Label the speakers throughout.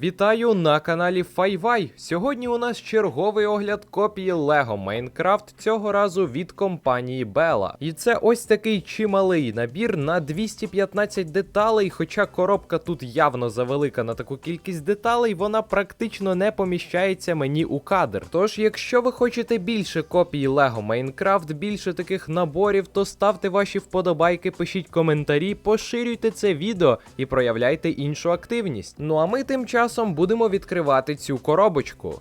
Speaker 1: Вітаю на каналі Файвай. Сьогодні у нас черговий огляд копії Lego Minecraft, цього разу від компанії Bella. І це ось такий чималий набір на 215 деталей. Хоча коробка тут явно завелика на таку кількість деталей, вона практично не поміщається мені у кадр. Тож, якщо ви хочете більше копій Lego Minecraft, більше таких наборів, то ставте ваші вподобайки, пишіть коментарі, поширюйте це відео і проявляйте іншу активність. Ну а ми тим часом будемо відкривати цю коробочку.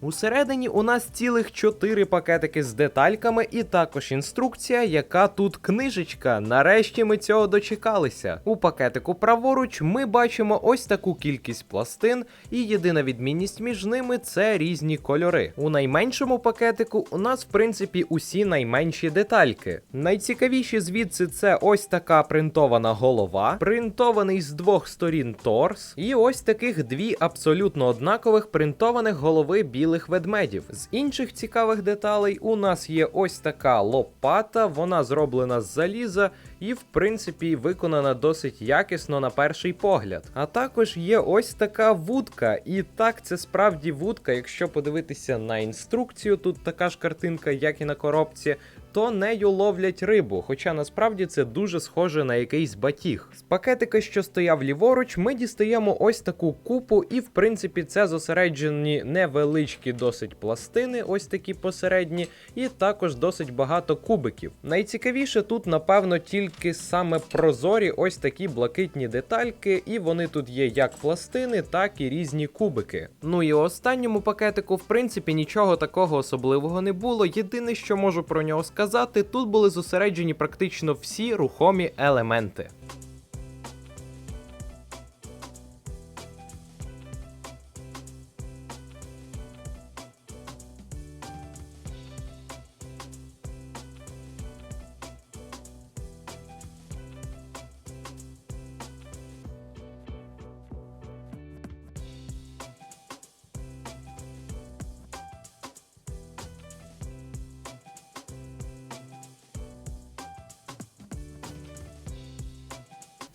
Speaker 1: Усередині у нас цілих 4 пакетики з детальками, і також інструкція, яка тут книжечка. Нарешті ми цього дочекалися. У пакетику праворуч ми бачимо ось таку кількість пластин, і єдина відмінність між ними це різні кольори. У найменшому пакетику у нас, в принципі, усі найменші детальки. Найцікавіші звідси це ось така принтована голова, принтований з двох сторін торс, і ось таких дві абсолютно однакових принтованих голови білих ведмедів. З інших цікавих деталей у нас є ось така лопата, вона зроблена з заліза і, в принципі, виконана досить якісно на перший погляд. А також є ось така вудка. І так, це справді вудка, якщо подивитися на інструкцію, тут така ж картинка, як і на коробці. То нею ловлять рибу, хоча насправді це дуже схоже на якийсь батіг. З пакетика, що стояв ліворуч, ми дістаємо ось таку купу, і в принципі це зосереджені невеличкі досить пластини, ось такі посередні, і також досить багато кубиків. Найцікавіше тут, напевно, тільки саме прозорі ось такі блакитні детальки, і вони тут є як пластини, так і різні кубики. Ну і у останньому пакетику, в принципі, нічого такого особливого не було. Єдине, що можу про нього сказати, тут були зосереджені практично всі рухомі елементи.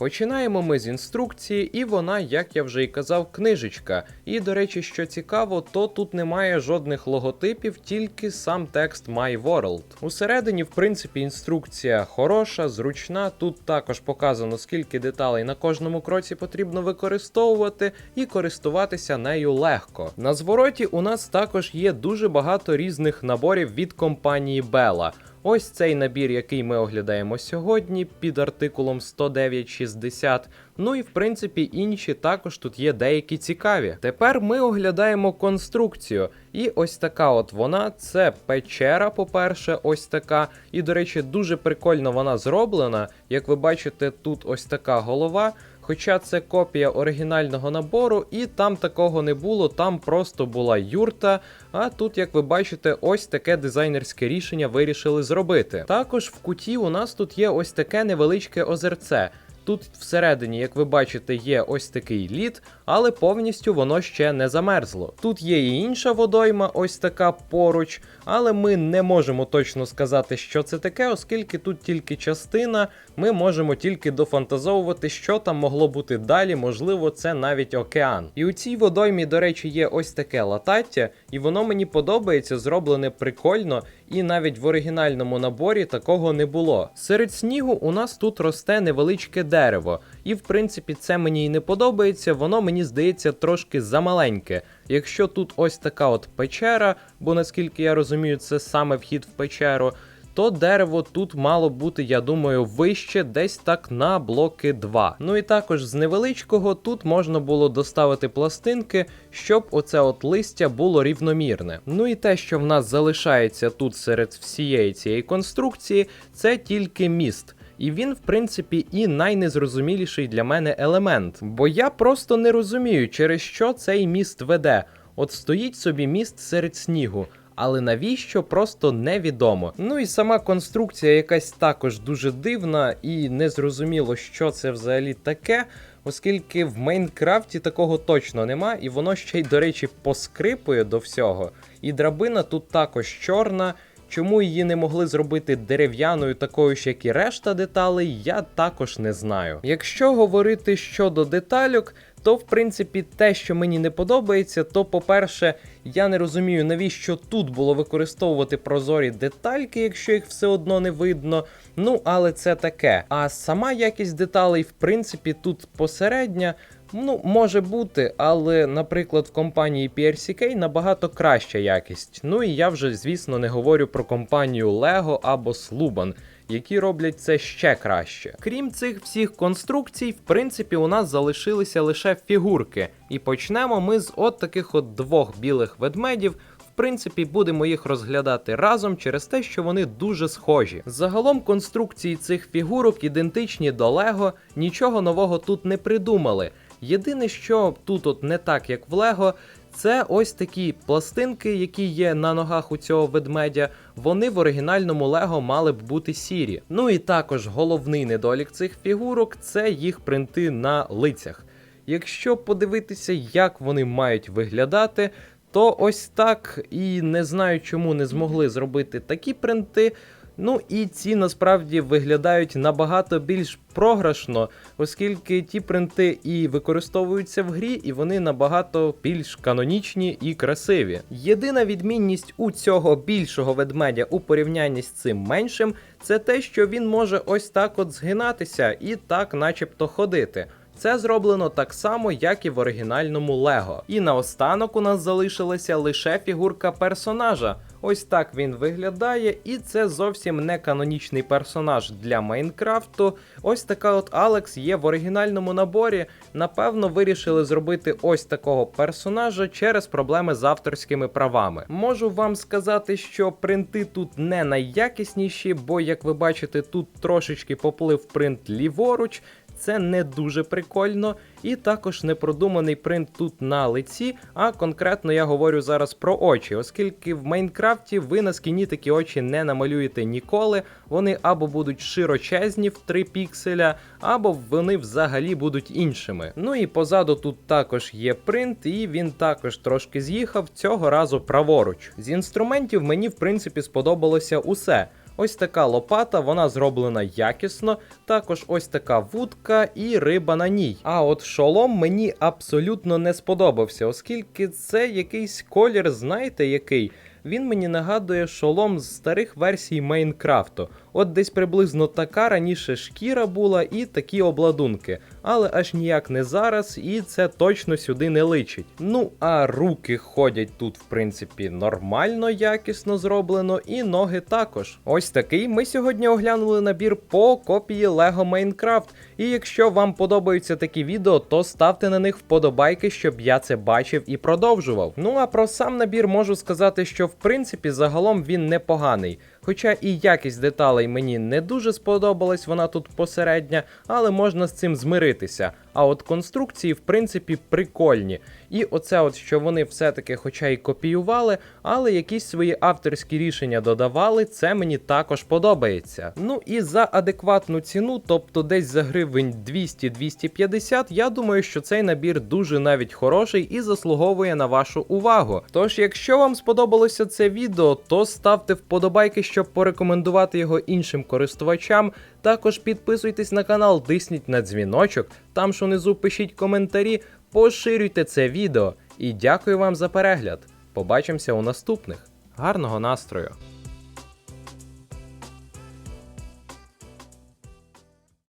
Speaker 1: Починаємо ми з інструкції, і вона, як я вже й казав, книжечка. І до речі, що цікаво, то тут немає жодних логотипів, тільки сам текст My World. Усередині, в принципі, інструкція хороша, зручна. Тут також показано, скільки деталей на кожному кроці потрібно використовувати, і користуватися нею легко. На звороті у нас також є дуже багато різних наборів від компанії Bella. Ось цей набір, який ми оглядаємо сьогодні, під артикулом 10960. Ну і в принципі інші також тут є деякі цікаві. Тепер ми оглядаємо конструкцію. І ось така от вона. Це печера, по-перше, ось така. І, до речі, дуже прикольно вона зроблена. Як ви бачите, тут ось така голова. Хоча це копія оригінального набору, і там такого не було, там просто була юрта. А тут, як ви бачите, ось таке дизайнерське рішення вирішили зробити. Також в куті у нас тут є ось таке невеличке озерце. Тут всередині, як ви бачите, є ось такий лід, але повністю воно ще не замерзло. Тут є і інша водойма, ось така поруч, але ми не можемо точно сказати, що це таке, оскільки тут тільки частина, ми можемо тільки дофантазовувати, що там могло бути далі, можливо, це навіть океан. І у цій водоймі, до речі, є ось таке латаття, і воно мені подобається, зроблене прикольно, і навіть в оригінальному наборі такого не було. Серед снігу у нас тут росте невеличке дерево, і в принципі це мені і не подобається, воно мені здається трошки замаленьке. Якщо тут ось така от печера, бо наскільки я розумію, це саме вхід в печеру. То дерево тут мало бути, я думаю, вище, десь так на блоки 2. Ну і також з невеличкого тут можна було доставити пластинки, щоб оце от листя було рівномірне. Ну і те, що в нас залишається тут серед всієї цієї конструкції, це тільки міст. І він, в принципі, і найнезрозуміліший для мене елемент. Бо я просто не розумію, через що цей міст веде. От стоїть собі міст серед снігу. Але навіщо просто невідомо. Ну і сама конструкція якась також дуже дивна і незрозуміло, що це взагалі таке, оскільки в Майнкрафті такого точно нема, і воно ще й, до речі, поскрипує до всього. І драбина тут також чорна. Чому її не могли зробити дерев'яною, такою ж, як і решта деталей, я також не знаю. Якщо говорити щодо детальок, то в принципі те, що мені не подобається, то по-перше, я не розумію, навіщо тут було використовувати прозорі детальки, якщо їх все одно не видно. Ну, але це таке. А сама якість деталей, в принципі, тут посередня. Ну, може бути, але, наприклад, в компанії PRCK набагато краща якість. Ну і я вже, звісно, не говорю про компанію Lego або Sluban, які роблять це ще краще. Крім цих всіх конструкцій, в принципі, у нас залишилися лише фігурки. І почнемо ми з от таких от двох білих ведмедів. В принципі, будемо їх розглядати разом через те, що вони дуже схожі. Загалом конструкції цих фігурок ідентичні до Лего, нічого нового тут не придумали. Єдине, що тут от не так, як в Лего, це ось такі пластинки, які є на ногах у цього ведмедя. Вони в оригінальному Лего мали б бути сірі. Ну і також головний недолік цих фігурок це їх принти на лицях. Якщо подивитися, як вони мають виглядати, то ось так і не знаю, чому не змогли зробити такі принти. Ну і ці насправді виглядають набагато більш програшно, оскільки ті принти і використовуються в грі, і вони набагато більш канонічні і красиві. Єдина відмінність у цього більшого ведмедя у порівнянні з цим меншим, це те, що він може ось так от згинатися і так, начебто, ходити. Це зроблено так само, як і в оригінальному Лего. І наостанок у нас залишилася лише фігурка персонажа. Ось так він виглядає, і це зовсім не канонічний персонаж для Майнкрафту. Ось така от Алекс є в оригінальному наборі. Напевно, вирішили зробити ось такого персонажа через проблеми з авторськими правами. Можу вам сказати, що принти тут не найякісніші, бо, як ви бачите, тут трошечки поплив принт ліворуч. Це не дуже прикольно, і також непродуманий принт тут на лиці. А конкретно я говорю зараз про очі, оскільки в Майнкрафті ви на скіні такі очі не намалюєте ніколи. Вони або будуть широчезні в 3 пікселя, або вони взагалі будуть іншими. Ну і позаду тут також є принт, і він також трошки з'їхав цього разу праворуч. З інструментів мені в принципі сподобалося усе. Ось така лопата, вона зроблена якісно. Також ось така вудка і риба на ній. А от шолом мені абсолютно не сподобався, оскільки це якийсь колір, знаєте який? Він мені нагадує шолом з старих версій Майнкрафту. От десь приблизно така раніше шкіра була і такі обладунки. Але аж ніяк не зараз, і це точно сюди не личить. Ну а руки ходять тут, в принципі, нормально, якісно зроблено, і ноги також. Ось такий ми сьогодні оглянули набір по копії Lego Minecraft. І якщо вам подобаються такі відео, то ставте на них вподобайки, щоб я це бачив і продовжував. Ну а про сам набір можу сказати, що в принципі загалом він непоганий. Хоча і якість деталей мені не дуже сподобалась, вона тут посередня, але можна з цим змиритися. А от конструкції, в принципі, прикольні. І оце, от що вони все-таки, хоча й копіювали, але якісь свої авторські рішення додавали, це мені також подобається. Ну і за адекватну ціну, тобто десь за гривень 200-250, я думаю, що цей набір дуже навіть хороший і заслуговує на вашу увагу. Тож, якщо вам сподобалося це відео, то ставте вподобайки, щоб порекомендувати його іншим користувачам. Також підписуйтесь на канал, тисніть на дзвіночок, там ж унизу пишіть коментарі, поширюйте це відео. І дякую вам за перегляд. Побачимося у наступних. Гарного настрою!